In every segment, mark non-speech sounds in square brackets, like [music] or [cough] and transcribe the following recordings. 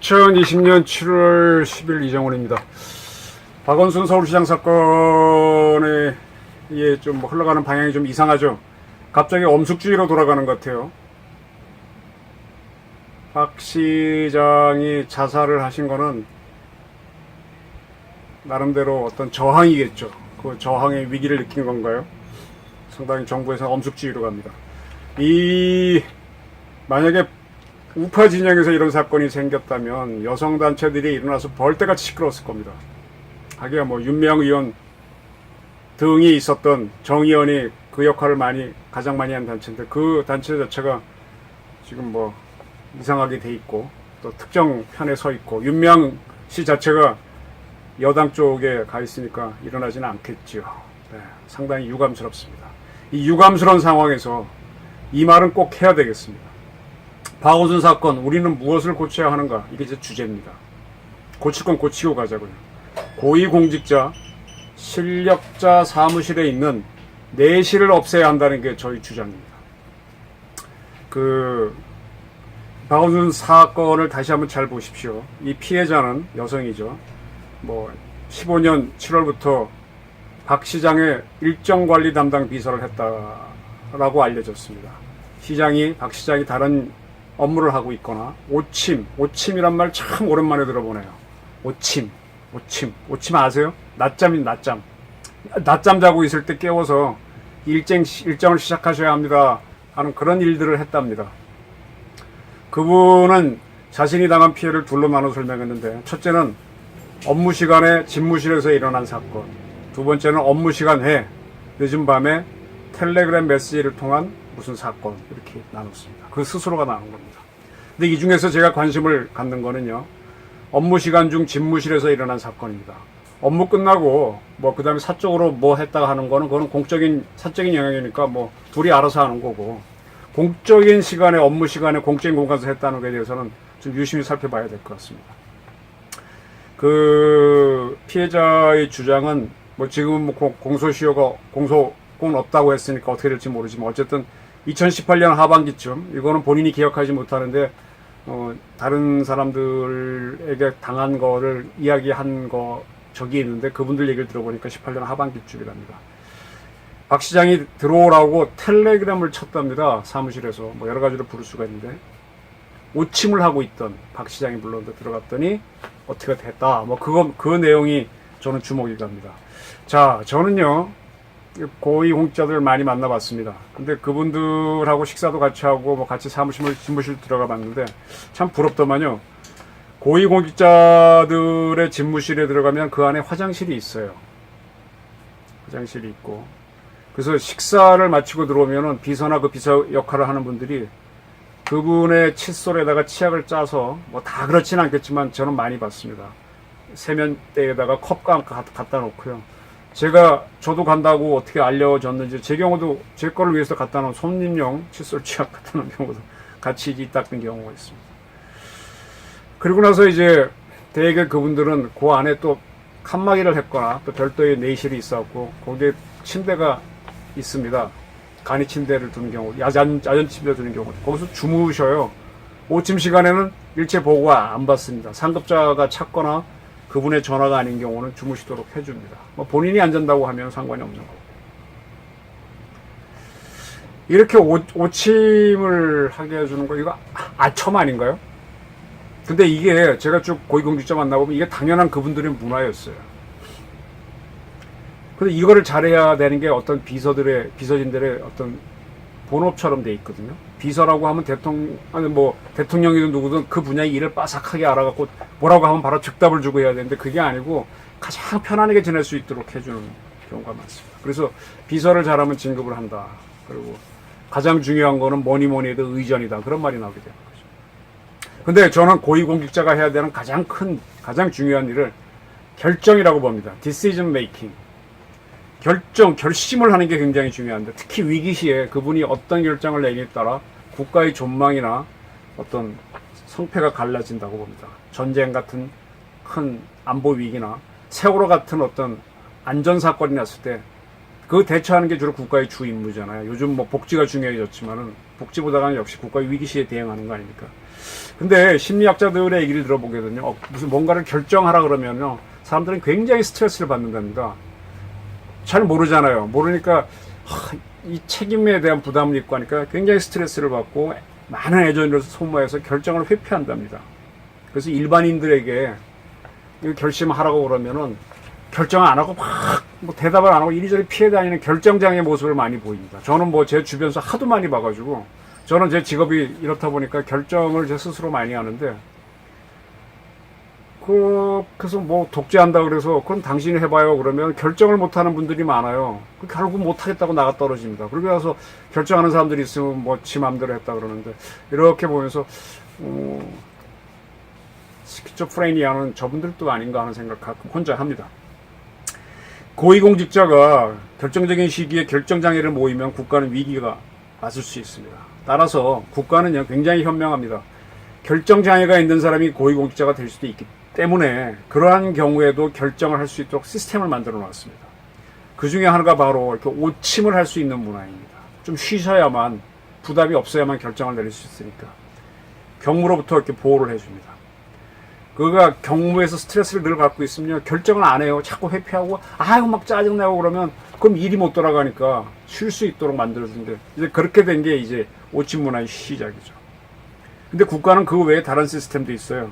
(2020년 7월 10일) 이정훈입니다. 박원순 서울시장 사건에 이게 좀뭐 흘러가는 방향이 좀 이상하죠. 갑자기 엄숙주의로 돌아가는 것 같아요. 박 시장이 자살을 하신 거는 나름대로 어떤 저항이겠죠. 그 저항의 위기를 느낀 건가요? 상당히 정부에서 엄숙주의로 갑니다. 이 만약에 우파 진영에서 이런 사건이 생겼다면 여성 단체들이 일어나서 벌떼같이 시끄러웠을 겁니다. 하기야 뭐 윤명 의원 등이 있었던 정 의원이 그 역할을 많이 가장 많이 한 단체인데 그 단체 자체가 지금 뭐 이상하게 돼 있고 또 특정 편에 서 있고 윤명 씨 자체가 여당 쪽에 가 있으니까 일어나지는 않겠지요. 네, 상당히 유감스럽습니다. 이 유감스러운 상황에서 이 말은 꼭 해야 되겠습니다. 박원순 사건 우리는 무엇을 고쳐야 하는가 이게 제 주제입니다. 고칠 건 고치고 가자고요. 고위공직자 실력자 사무실에 있는 내실을 없애야 한다는 게 저희 주장입니다. 그 박원순 사건을 다시 한번 잘 보십시오. 이 피해자는 여성이죠. 뭐 15년 7월부터 박 시장의 일정 관리 담당 비서를 했다라고 알려졌습니다. 시장이 박 시장이 다른 업무를 하고 있거나 오침, 오침이란 말 참 오랜만에 들어보네요. 오침, 오침, 오침 아세요? 낮잠인 낮잠. 낮잠 자고 있을 때 깨워서 일정 일정을 시작하셔야 합니다. 하는 그런 일들을 했답니다. 그분은 자신이 당한 피해를 둘로 나눠 설명했는데 첫째는 업무 시간에 집무실에서 일어난 사건 두 번째는 업무 시간 외 늦은 밤에 텔레그램 메시지를 통한 무슨 사건 이렇게 나눴습니다. 그 스스로가 나눈 겁니다. 근데 이 중에서 제가 관심을 갖는 거는요. 업무 시간 중 집무실에서 일어난 사건입니다. 업무 끝나고 뭐 그다음에 사적으로 뭐 했다가 하는 거는 그거는 공적인 사적인 영역이니까 뭐 둘이 알아서 하는 거고 공적인 시간에 업무 시간에 공적인 공간에서 했다는 것에 대해서는 좀 유심히 살펴봐야 될 것 같습니다. 그 피해자의 주장은 뭐 지금 뭐 공- 공소시효가 공소권 없다고 했으니까 어떻게 될지 모르지만 어쨌든 2018년 하반기쯤 이거는 본인이 기억하지 못하는데 어, 다른 사람들에게 당한 거를 이야기한 거 적이 있는데 그분들 얘기를 들어보니까 18년 하반기쯤이랍니다. 박 시장이 들어오라고 텔레그램을 쳤답니다. 사무실에서 뭐 여러 가지로 부를 수가 있는데 오침을 하고 있던 박 시장이 물론 들어갔더니 어떻게 됐다. 뭐 그거 그 내용이 저는 주목이 갑니다. 자, 저는요 고위 공직자들 많이 만나봤습니다. 근데 그분들하고 식사도 같이 하고 뭐 같이 사무실 집무실 들어가 봤는데 참 부럽더만요. 고위 공직자들의 집무실에 들어가면 그 안에 화장실이 있어요. 화장실이 있고 그래서 식사를 마치고 들어오면은 비서나 그 비서 역할을 하는 분들이 그분의 칫솔에다가 치약을 짜서 뭐 다 그렇진 않겠지만 저는 많이 봤습니다. 세면대에다가 컵과 가- 갖다 놓고요. 제가 저도 간다고 어떻게 알려졌는지 제 경우도 제 거를 위해서 갖다 놓은 손님용 칫솔 치약 갖다 놓은 경우도 같이 있다는 경우가 있습니다. 그리고 나서 이제 대개 그분들은 그 안에 또 칸막이를 했거나 또 별도의 내실이 있었고 거기에 침대가 있습니다. 간이 침대를 두는 경우, 야전, 야전 침대 두는 경우, 거기서 주무셔요. 오침 시간에는 일체 보고가 안 받습니다. 상급자가 찾거나 그분의 전화가 아닌 경우는 주무시도록 해줍니다. 뭐 본인이 안 잔다고 하면 상관이 없는 거고. 이렇게 오, 오침을 하게 해주는 거, 이거 아첨 아닌가요? 근데 이게 제가 쭉 고위공직자 만나보면 이게 당연한 그분들의 문화였어요. 근데 이거를 잘해야 되는 게 어떤 비서들의 비서진들의 어떤 본업처럼 돼 있거든요. 비서라고 하면 대통령 아니 뭐 대통령이든 누구든 그 분야의 일을 빠삭하게 알아갖고 뭐라고 하면 바로 즉답을 주고 해야 되는데 그게 아니고 가장 편안하게 지낼 수 있도록 해주는 경우가 많습니다. 그래서 비서를 잘하면 진급을 한다. 그리고 가장 중요한 거는 뭐니 뭐니 해도 의전이다. 그런 말이 나오게 되는 거죠. 근데 저는 고위공직자가 해야 되는 가장 큰 가장 중요한 일을 결정이라고 봅니다. decision making. 결정, 결심을 하는 게 굉장히 중요한데 특히 위기 시에 그분이 어떤 결정을 내냐에 따라 국가의 존망이나 어떤 성패가 갈라진다고 봅니다. 전쟁 같은 큰 안보 위기나 세월호 같은 어떤 안전 사건이 났을 때 그 대처하는 게 주로 국가의 주 임무잖아요. 요즘 뭐 복지가 중요해졌지만은 복지보다는 역시 국가의 위기 시에 대응하는 거 아닙니까? 근데 심리학자들의 얘기를 들어보게 되면 어, 무슨 뭔가를 결정하라 그러면요 사람들은 굉장히 스트레스를 받는답니다. 잘 모르잖아요. 모르니까 하, 이 책임에 대한 부담을 입고 하니까 굉장히 스트레스를 받고 많은 애정을 소모해서 결정을 회피한답니다. 그래서 일반인들에게 결심하라고 그러면은 결정 안 하고 막 뭐 대답을 안 하고 이리저리 피해 다니는 결정장애 모습을 많이 보입니다. 저는 뭐 제 주변에서 하도 많이 봐가지고 저는 제 직업이 이렇다 보니까 결정을 제 스스로 많이 하는데 그 그래서 뭐 독재한다 그래서 그럼 당신이 해봐요 그러면 결정을 못하는 분들이 많아요. 그 결국 못하겠다고 나가 떨어집니다. 그러고 나서 결정하는 사람들이 있으면 뭐 지 맘대로 했다 그러는데 이렇게 보면서 어, 스키초프레니아는 저분들도 아닌가 하는 생각 가끔 혼자 합니다. 고위공직자가 결정적인 시기에 결정장애를 모이면 국가는 위기가 맞을 수 있습니다. 따라서 국가는요 굉장히 현명합니다. 결정장애가 있는 사람이 고위공직자가 될 수도 있기 때문에 그러한 경우에도 결정을 할 수 있도록 시스템을 만들어 놨습니다. 그 중에 하나가 바로 이렇게 오침을 할 수 있는 문화입니다. 좀 쉬셔야만 부담이 없어야만 결정을 내릴 수 있으니까 경무로부터 이렇게 보호를 해줍니다. 그가 경무에서 스트레스를 늘 갖고 있으면 결정을 안 해요. 자꾸 회피하고 아유 막 짜증내고 그러면 그럼 일이 못 돌아가니까 쉴 수 있도록 만들어준대. 이제 그렇게 된 게 이제 오침 문화의 시작이죠. 근데 국가는 그 외에 다른 시스템도 있어요.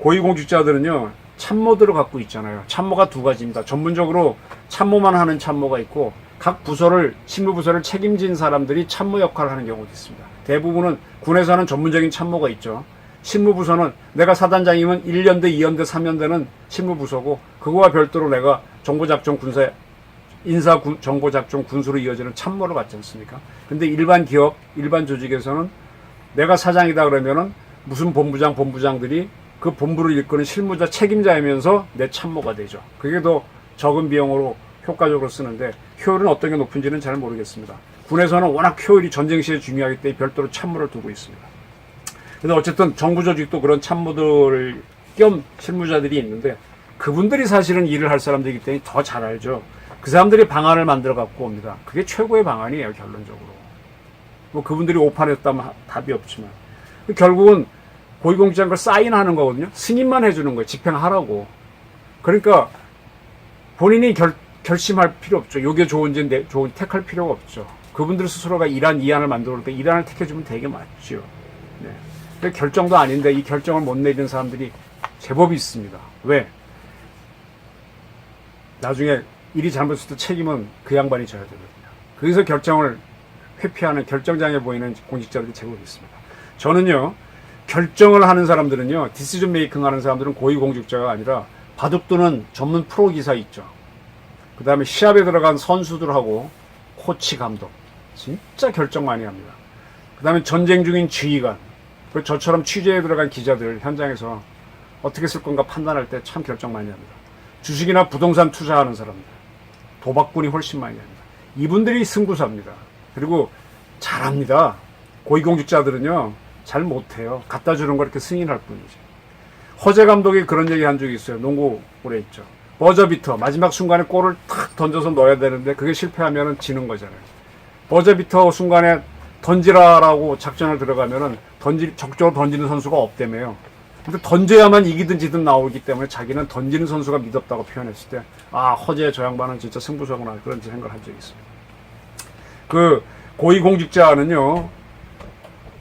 고위공직자들은요 참모들을 갖고 있잖아요. 참모가 두 가지입니다. 전문적으로 참모만 하는 참모가 있고 각 부서를 실무 부서를 책임진 사람들이 참모 역할을 하는 경우도 있습니다. 대부분은 군에서는 전문적인 참모가 있죠. 실무부서는 내가 사단장이면 1년대, 2년대, 3년대는 실무부서고 그거와 별도로 내가 정보작전 군사 인사 군, 정보작전 군수로 이어지는 참모를 받지 않습니까? 근데 일반 기업, 일반 조직에서는 내가 사장이다 그러면은 무슨 본부장, 본부장들이 그 본부를 일구는 실무자 책임자이면서 내 참모가 되죠. 그게 더 적은 비용으로 효과적으로 쓰는데 효율은 어떤 게 높은지는 잘 모르겠습니다. 군에서는 워낙 효율이 전쟁 시에 중요하기 때문에 별도로 참모를 두고 있습니다. 근데 어쨌든 정부 조직도 그런 참모들 겸 실무자들이 있는데 그분들이 사실은 일을 할 사람들이기 때문에 더 잘 알죠. 그 사람들이 방안을 만들어 갖고 옵니다. 그게 최고의 방안이에요, 결론적으로. 뭐 그분들이 오판했다면 하- 답이 없지만. 결국은 고위공직자인 걸 사인하는 거거든요. 승인만 해주는 거예요. 집행하라고. 그러니까 본인이 결, 결심할 필요 없죠. 요게 좋은지 내, 좋은 택할 필요가 없죠. 그분들 스스로가 이란 이안을 만들어 때 이란을 택해주면 되게 맞죠. 네. 근데 결정도 아닌데 이 결정을 못 내리는 사람들이 제법 있습니다. 왜? 나중에 일이 잘못했을 때 책임은 그 양반이 져야 되거든요. 그래서 결정을 회피하는 결정장애 보이는 공직자들이 제법 있습니다. 저는요, 결정을 하는 사람들은요, 디시전 메이킹 하는 사람들은 고위공직자가 아니라 바둑두는 전문 프로 기사 있죠. 그 다음에 시합에 들어간 선수들하고 코치 감독. 진짜 결정 많이 합니다. 그 다음에 전쟁 중인 지휘관. 그리고 저처럼 취재에 들어간 기자들 현장에서 어떻게 쓸 건가 판단할 때 참 결정 많이 합니다. 주식이나 부동산 투자하는 사람들. 도박꾼이 훨씬 많이 합니다. 이분들이 승부사입니다. 그리고 잘합니다. 고위공직자들은요, 잘 못해요. 갖다 주는 거 이렇게 승인할 뿐이지. 허재 감독이 그런 얘기 한 적이 있어요. 농구 오래 있죠. 버저비터, 마지막 순간에 골을 탁 던져서 넣어야 되는데 그게 실패하면 지는 거잖아요. 버저비터 순간에 던지라라고 작전을 들어가면은 던지, 적극적으로 던지는 선수가 없다며요. 근데 던져야만 이기든 지든 나오기 때문에 자기는 던지는 선수가 믿었다고 표현했을 때, 아, 허재 저 양반은 진짜 승부사구나. 그런 생각을 한 적이 있습니다. 그, 고위공직자는요,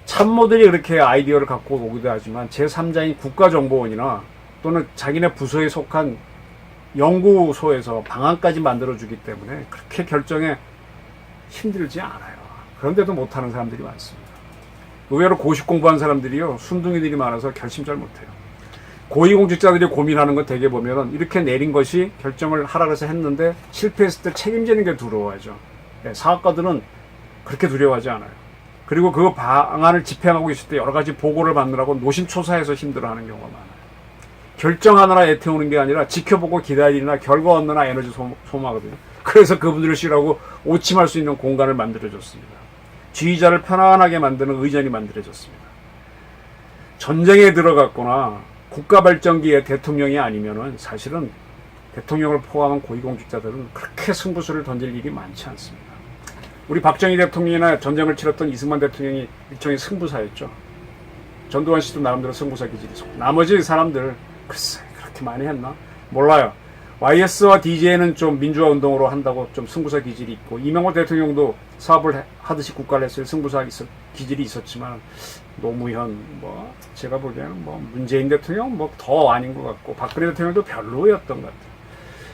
참모들이 그렇게 아이디어를 갖고 오기도 하지만 제3자인 국가정보원이나 또는 자기네 부서에 속한 연구소에서 방안까지 만들어주기 때문에 그렇게 결정에 힘들지 않아요. 그런데도 못하는 사람들이 많습니다. 의외로 고시 공부한 사람들이요, 순둥이들이 많아서 결심 잘 못해요. 고위공직자들이 고민하는 건 대개 보면은 이렇게 내린 것이 결정을 하라 그래서 했는데 실패했을 때 책임지는 게 두려워하죠. 예, 사업가들은 그렇게 두려워하지 않아요. 그리고 그 방안을 집행하고 있을 때 여러 가지 보고를 받느라고 노심초사해서 힘들어하는 경우가 많아요. 결정하느라 애태우는 게 아니라 지켜보고 기다리나 결과 얻느라 에너지 소, 소모하거든요. 그래서 그분들을 쉬라고 오침할 수 있는 공간을 만들어줬습니다. 지휘자를 편안하게 만드는 의전이 만들어졌습니다. 전쟁에 들어갔거나 국가 발전기의 대통령이 아니면은 사실은 대통령을 포함한 고위공직자들은 그렇게 승부수를 던질 일이 많지 않습니다. 우리 박정희 대통령이나 전쟁을 치렀던 이승만 대통령이 일종의 승부사였죠. 전두환 씨도 나름대로 승부사 기질이 있었고 나머지 사람들 글쎄 그렇게 많이 했나 몰라요. YS와 DJ는 좀 민주화 운동으로 한다고 좀 승부사 기질이 있고 이명박 대통령도 사업을 해- 하듯이 국가를 했을 승부사 있- 기질이 있었지만 노무현 뭐 제가 보기에는 뭐 문재인 대통령 뭐 더 아닌 것 같고 박근혜 대통령도 별로였던 것 같아요.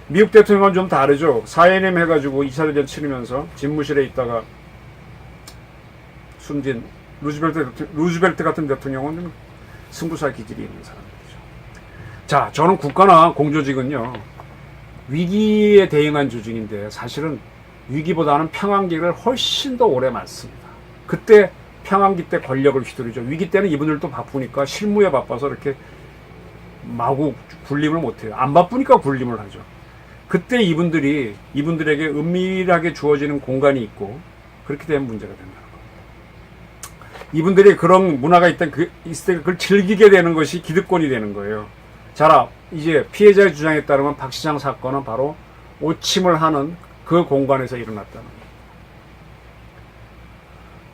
미국 대통령은 좀 다르죠. 사회냄 해가지고 2차 대전 치르면서 집무실에 있다가 숨진 루즈벨트, 루즈벨트 같은 대통령은 좀 승부사 기질이 있는 사람들이죠. 자, 저는 국가나 공조직은요, 위기에 대응한 조직인데 사실은 위기보다는 평안기를 훨씬 더 오래 많습니다. 그때 평안기 때 권력을 휘두르죠. 위기 때는 이분들도 바쁘니까 실무에 바빠서 이렇게 마구 군림을 못해요. 안 바쁘니까 군림을 하죠. 그때 이분들이 이분들에게 은밀하게 주어지는 공간이 있고 그렇게 되면 문제가 된다는 거예요. 이분들이 그런 문화가 있다 그 있을 때 그걸 즐기게 되는 것이 기득권이 되는 거예요. 자, 이제 피해자의 주장에 따르면 박 시장 사건은 바로 오침을 하는 그 공간에서 일어났다는.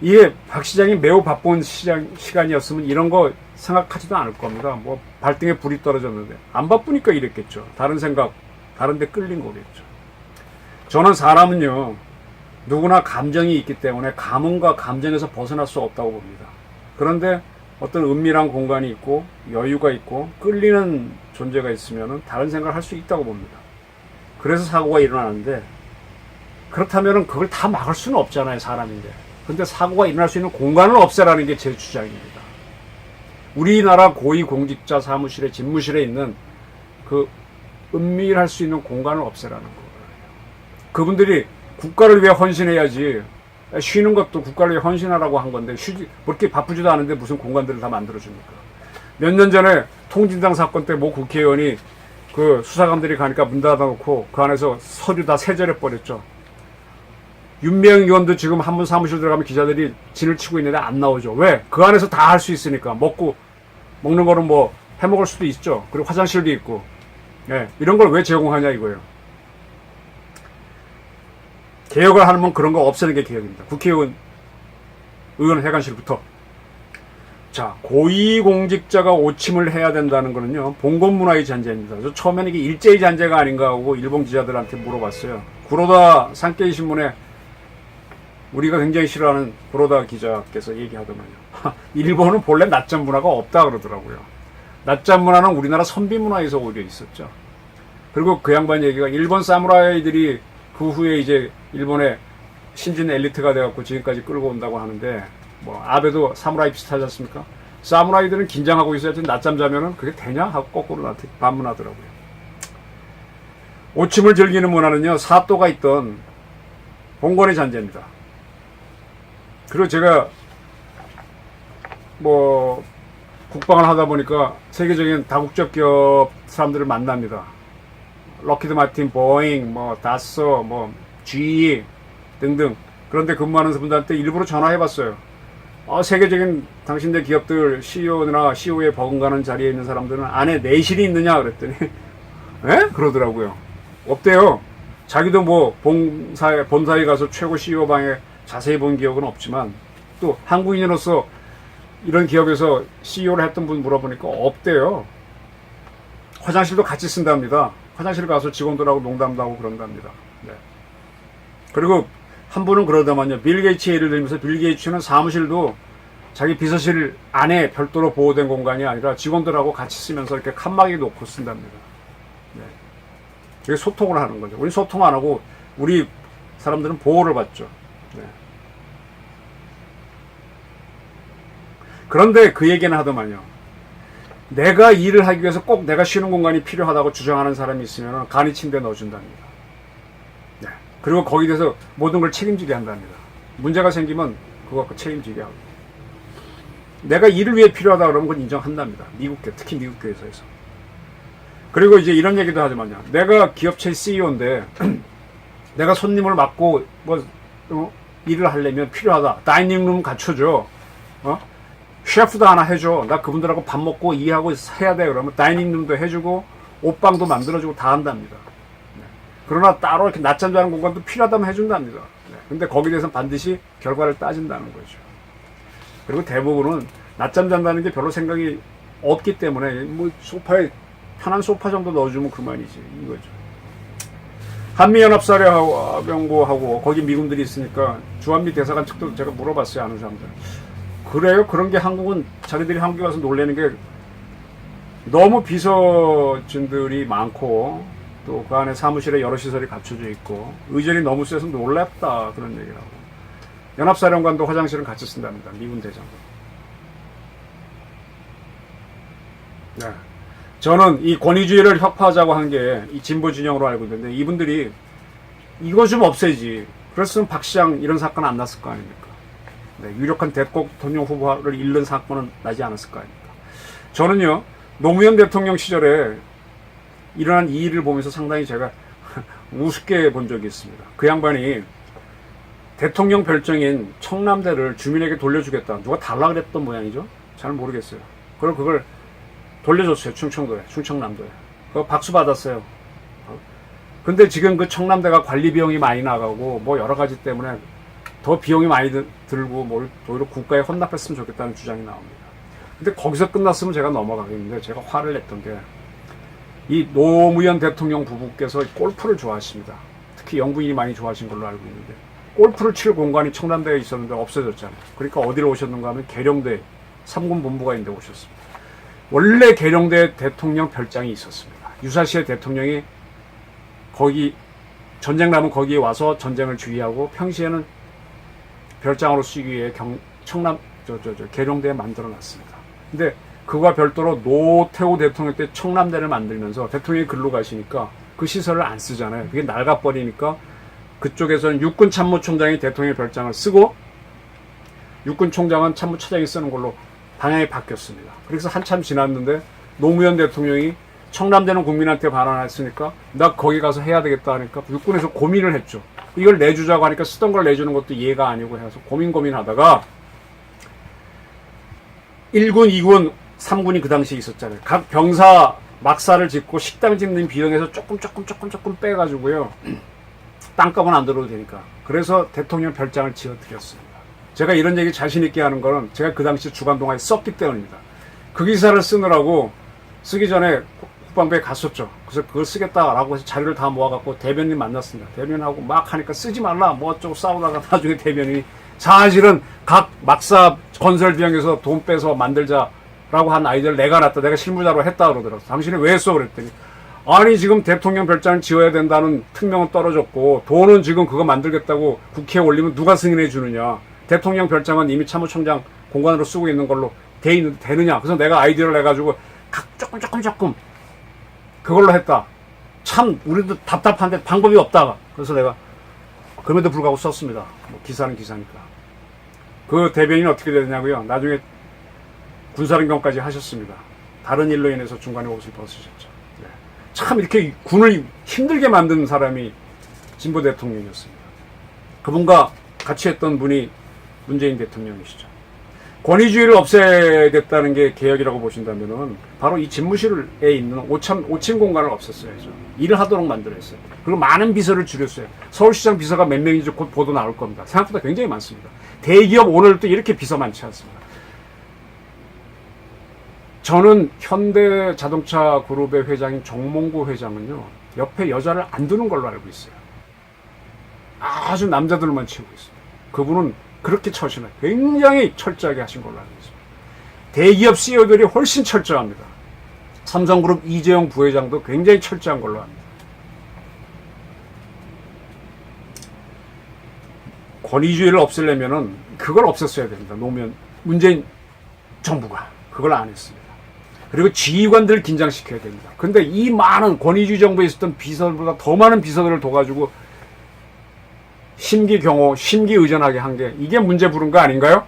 이게 박 시장이 매우 바쁜 시장, 시간이었으면 이런 거 생각하지도 않을 겁니다. 뭐 발등에 불이 떨어졌는데 안 바쁘니까 이랬겠죠. 다른 생각, 다른 데 끌린 거겠죠. 저는 사람은요. 누구나 감정이 있기 때문에 감흥과 감정에서 벗어날 수 없다고 봅니다. 그런데 어떤 은밀한 공간이 있고 여유가 있고 끌리는 존재가 있으면 다른 생각을 할 수 있다고 봅니다. 그래서 사고가 일어나는데 그렇다면 그걸 다 막을 수는 없잖아요, 사람인데. 근데 사고가 일어날 수 있는 공간을 없애라는 게 제 주장입니다. 우리나라 고위공직자 사무실에, 집무실에 있는 그 은밀할 수 있는 공간을 없애라는 거예요. 그분들이 국가를 위해 헌신해야지. 쉬는 것도 국가를 위해 헌신하라고 한 건데, 쉬지, 뭐 이렇게 바쁘지도 않은데 무슨 공간들을 다 만들어줍니까? 몇 년 전에 통진당 사건 때 모 국회의원이 그 수사관들이 가니까 문 닫아놓고 그 안에서 서류 다 세절해 버렸죠. 윤명 의원도 지금 한분 사무실 들어가면 기자들이 진을 치고 있는데 안 나오죠. 왜? 그 안에서 다 할 수 있으니까. 먹고, 먹는 거는 뭐 해먹을 수도 있죠. 그리고 화장실도 있고. 예, 이런 걸 왜 제공하냐 이거예요. 개혁을 하면 그런 거 없애는 게 개혁입니다. 국회의원, 의원 회관실부터. 자, 고위공직자가 오침을 해야 된다는 거는요, 봉건문화의 잔재입니다. 저 처음에는 이게 일제의 잔재가 아닌가 하고 일본 기자들한테 물어봤어요. 구로다 산케이 신문에 우리가 굉장히 싫어하는 구로다 기자께서 얘기하더만요. [laughs] 일본은 본래 낮잠 문화가 없다 그러더라고요. 낮잠 문화는 우리나라 선비 문화에서 오히려 있었죠. 그리고 그 양반 얘기가 일본 사무라이들이 그 후에 이제 일본의 신진 엘리트가 돼갖고 지금까지 끌고 온다고 하는데 뭐 아베도 사무라이 비슷하지 않습니까? 사무라이들은 긴장하고 있어야지 낮잠 자면은 그게 되냐 하고 거꾸로 나한테 반문하더라고요. 오침을 즐기는 문화는요 사또가 있던 봉건의 잔재입니다. 그리고 제가 뭐 국방을 하다 보니까 세계적인 다국적 기업 사람들을 만납니다. 럭키드 마틴, 보잉, 뭐 다소, 뭐 GE 등등 그런데 근무하는 분들한테 일부러 전화해봤어요. 어, 세계적인 당신들 기업들 CEO나 CEO에 버금가는 자리에 있는 사람들은 안에 내실이 있느냐 그랬더니 [laughs] 에? 그러더라고요. 없대요. 자기도 뭐 본사에 본사에 가서 최고 CEO 방에 자세히 본 기억은 없지만 또 한국인으로서 이런 기업에서 CEO를 했던 분 물어보니까 없대요. 화장실도 같이 쓴답니다. 화장실 가서 직원들하고 농담도 하고 그런답니다. 네. 그리고 한 분은 그러더만요. 빌 게이츠 예를 들면서 빌 게이츠는 사무실도 자기 비서실 안에 별도로 보호된 공간이 아니라 직원들하고 같이 쓰면서 이렇게 칸막이 놓고 쓴답니다. 네. 이게 소통을 하는 거죠. 우리 소통 안 하고 우리 사람들은 보호를 받죠. 네. 그런데 그 얘기는 하더만요. 내가 일을 하기 위해서 꼭 내가 쉬는 공간이 필요하다고 주장하는 사람이 있으면 간이 침대 넣어준답니다. 네. 그리고 거기에 대해서 모든 걸 책임지게 한답니다. 문제가 생기면 그거 갖고 책임지게 하고. 내가 일을 위해 필요하다 그러면 그건 인정한답니다. 미국계, 특히 미국 교회에서. 그리고 이제 이런 얘기도 하지만요. 내가 기업체 CEO인데 [clears throat] 내가 손님을 맡고 뭐 어? 일을 하려면 필요하다. 다이닝룸 갖춰줘. 어? 셰프도 하나 해줘. 나 그분들하고 밥 먹고 일하고 해야 돼. 그러면 다이닝룸도 해주고 옷방도 만들어주고 다 한답니다. 그러나 따로 이렇게 낮잠 자는 공간도 필요하다면 해준답니다. 네. 근데 거기에 대해서는 반드시 결과를 따진다는 거죠. 그리고 대부분은 낮잠 잔다는 게 별로 생각이 없기 때문에 뭐 소파에 편한 소파 정도 넣어주면 그만이지 이거죠. 한미연합사령부하고 거기 미군들이 있으니까 주한미 대사관 측도 제가 물어봤어요 아는 사람들. 그래요? 그런 게 한국은 자기들이 한국에 와서 놀래는 게 너무 비서진들이 많고 또 그 안에 사무실에 여러 시설이 갖춰져 있고 의전이 너무 세서 놀랍다 그런 얘기를 하고 연합사령관도 화장실은 같이 쓴답니다 미군 대장도. 네. 저는 이 권위주의를 혁파하자고 한 게 이 진보 진영으로 알고 있는데 이분들이 이거 좀 없애지. 그랬으면 박시장 이런 사건 안 났을 거 아닙니까? 네, 유력한 대통령 후보를 잃는 사건은 나지 않았을 거 아닙니까? 저는요 노무현 대통령 시절에 일어난 이 일을 보면서 상당히 제가 [laughs] 우습게 본 적이 있습니다. 그 양반이 대통령 별정인 청남대를 주민에게 돌려주겠다. 누가 달라 그랬던 모양이죠? 잘 모르겠어요. 그럼 그걸 돌려줬어요. 충청도에, 충청남도에. 그거 박수 받았어요. 어. 근데 지금 그 청남대가 관리 비용이 많이 나가고 뭐 여러 가지 때문에 더 비용이 많이 들- 들고 뭘 오히려 국가에 헌납했으면 좋겠다는 주장이 나옵니다. 근데 거기서 끝났으면 제가 넘어가겠는데 제가 화를 냈던 게 이 노무현 대통령 부부께서 골프를 좋아하십니다. 특히 영부인이 많이 좋아하신 걸로 알고 있는데 골프를 칠 공간이 청남대에 있었는데 없어졌잖아요. 그러니까 어디로 오셨는가 하면 계룡대 3군 본부가 있는데 오셨습니다. 원래 계룡대 대통령 별장이 있었습니다. 유사시에 대통령이 거기 전쟁 나면 거기에 와서 전쟁을 주의하고 평시에는 별장으로 쓰기 위해 경, 청남 저저 저 계룡대에 만들어 놨습니다. 근데 그와 별도로 노태우 대통령 때 청남대를 만들면서 대통령이 글로 가시니까 그 시설을 안 쓰잖아요. 그게 낡아버리니까 그쪽에서는 육군 참모총장이 대통령 별장을 쓰고 육군 총장은 참모차장이 쓰는 걸로 방향이 바뀌었습니다. 그래서 한참 지났는데 노무현 대통령이 청남대는 국민한테 반환했으니까 나 거기 가서 해야 되겠다 하니까 육군에서 고민을 했죠. 이걸 내주자고 하니까 쓰던 걸 내주는 것도 이해가 아니고 해서 고민 고민하다가 1군, 2군, 3군이 그 당시에 있었잖아요. 각 병사 막사를 짓고 식당 짓는 비용에서 조금 조금 조금 조금 빼가지고요. [clears throat] 땅값은 안 들어도 되니까. 그래서 대통령 별장을 지어드렸습니다. 제가 이런 얘기 자신 있게 하는 거는 제가 그 당시 주간동아에 썼기 때문입니다. 그 기사를 쓰느라고 쓰기 전에 국방부에 갔었죠. 그래서 그걸 쓰겠다라고 해서 자료를 다 모아갖고 대변인 만났습니다. 대변하고 막 하니까 쓰지 말라 뭐 어쩌고 싸우다가 [laughs] 나중에 대변인이 사실은 각 막사 건설 비용에서 돈 빼서 만들자라고 한 아이디어를 내가 놨다. 내가 실무자로 했다 그러더라고요. 당신이 왜 했어? 그랬더니 아니 지금 대통령 별장을 지어야 된다는 특명은 떨어졌고 돈은 지금 그거 만들겠다고 국회에 올리면 누가 승인해 주느냐. 대통령 별장은 이미 참모총장 공간으로 쓰고 있는 걸로 돼 있는데 되느냐. 그래서 내가 아이디어를 내 가지고 각 조금 조금 조금 그걸로 했다. 참 우리도 답답한데 방법이 없다. 그래서 내가 그럼에도 불구하고 썼습니다. 뭐 기사는 기사니까. 그 대변인이 어떻게 되냐고요. 나중에 군사령병까지 하셨습니다. 다른 일로 인해서 중간에 옷을 벗으셨죠. 네. 참 이렇게 군을 힘들게 만든 사람이 진보 대통령이었습니다. 그분과 같이 했던 분이 문재인 대통령이시죠. 권위주의를 없애겠다는 게 개혁이라고 보신다면은 바로 이 집무실에 있는 5천 5층 공간을 없앴어야죠. 일을 하도록 만들었어요. 그리고 많은 비서를 줄였어요. 서울시장 비서가 몇 명인지 곧 보도 나올 겁니다. 생각보다 굉장히 많습니다. 대기업 오늘도 이렇게 비서 많지 않습니다. 저는 현대 자동차 그룹의 회장인 정몽구 회장은요 옆에 여자를 안 두는 걸로 알고 있어요. 아주 남자들만 치우고 있습니다. 그분은 그렇게 처신해 굉장히 철저하게 하신 걸로 알고 있습니다. 대기업 CEO들이 훨씬 철저합니다. 삼성그룹 이재용 부회장도 굉장히 철저한 걸로 압니다. 권위주의를 없애려면은 그걸 없앴어야 됩니다. 노무현 문재인 정부가 그걸 안 했습니다. 그리고 지휘관들을 긴장시켜야 됩니다. 근데 이 많은 권위주의 정부에 있었던 비서들보다 더 많은 비서들을 둬가지고 심기경호, 심기의전하게 한 게 이게 문제 부른 거 아닌가요?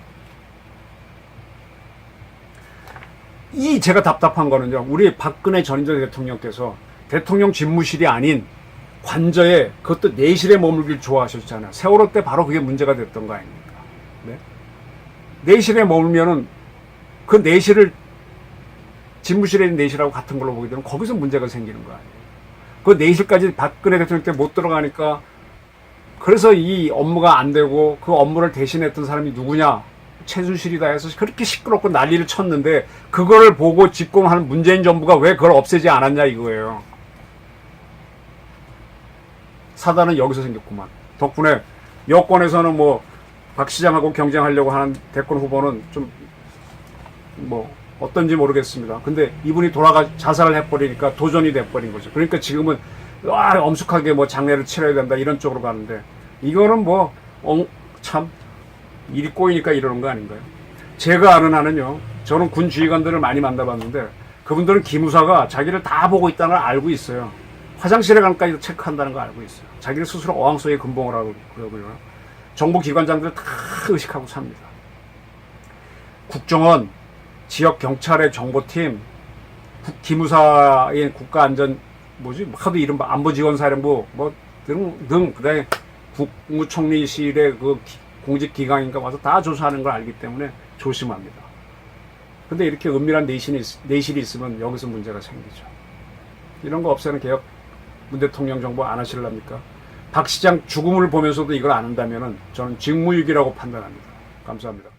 이 제가 답답한 거는요. 우리 박근혜 전인전 대통령께서 대통령 집무실이 아닌 관저에 그것도 내실에 머물길 좋아하셨잖아요. 세월호 때 바로 그게 문제가 됐던 거 아닙니까? 네? 내실에 머물면은 그 내실을 집무실에 있는 내실하고 같은 걸로 보게 되면 거기서 문제가 생기는 거 아니에요. 그 내실까지 박근혜 대통령 때 못 들어가니까 그래서 이 업무가 안 되고 그 업무를 대신했던 사람이 누구냐? 최순실이다 해서 그렇게 시끄럽고 난리를 쳤는데 그거를 보고 집권하는 문재인 정부가 왜 그걸 없애지 않았냐 이거예요. 사단은 여기서 생겼구만. 덕분에 여권에서는 뭐 박 시장하고 경쟁하려고 하는 대권 후보는 좀 뭐 어떤지 모르겠습니다. 근데 이분이 돌아가 자살을 해버리니까 도전이 돼버린 거죠. 그러니까 지금은 와 엄숙하게 뭐 장례를 치러야 된다 이런 쪽으로 가는데 이거는 뭐참 일이 꼬이니까 이러는 거 아닌가요? 제가 아는 한은요. 저는 군 지휘관들을 많이 만나봤는데 그분들은 기무사가 자기를 다 보고 있다는 걸 알고 있어요. 화장실에 간까지도 체크한다는 걸 알고 있어요. 자기를 스스로 어항 속에 근봉을 하고 그러고요. 정보기관장들 다 의식하고 삽니다. 국정원, 지역 경찰의 정보팀, 국- 기무사의 국가안전 뭐지 하도 이른바 안보지원사령부 뭐등 그다음에 국무총리실의 그 기- 공직기강인가 와서 다 조사하는 걸 알기 때문에 조심합니다. 근데 이렇게 은밀한 내신이, 있- 내실이 있으면 여기서 문제가 생기죠. 이런 거 없애는 개혁 문 대통령 정부 안 하실랍니까? 박 시장 죽음을 보면서도 이걸 안 한다면 저는 직무유기라고 판단합니다. 감사합니다.